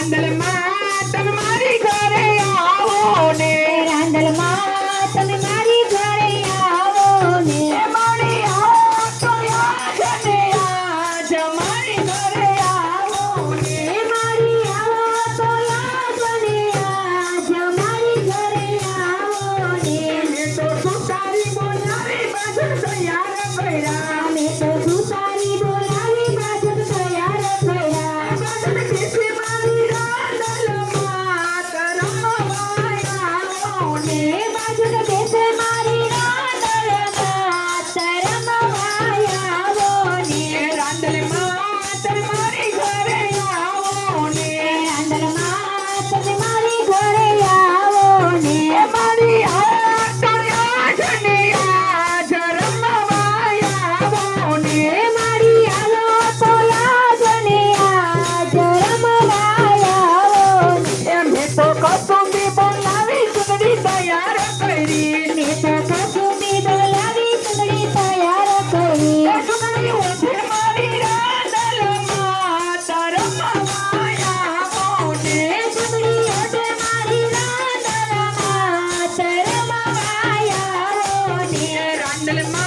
అందల మాట Excelente.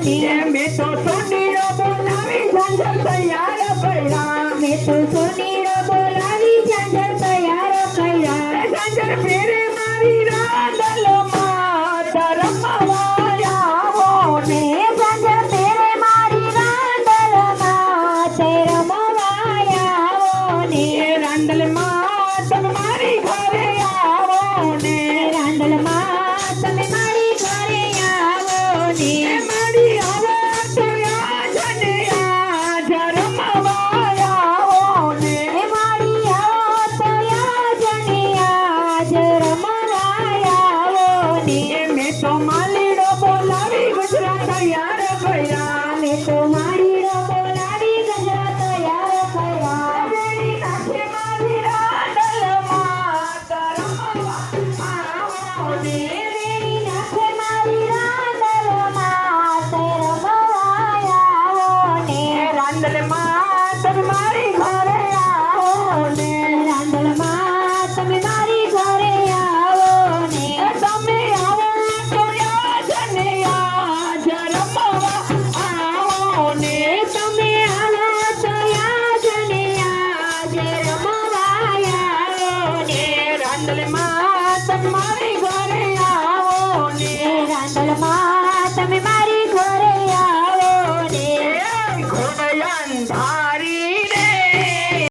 સોનિયા મેં તો તૈયાર ભૈરા મેં તો સોનિયા dándole más.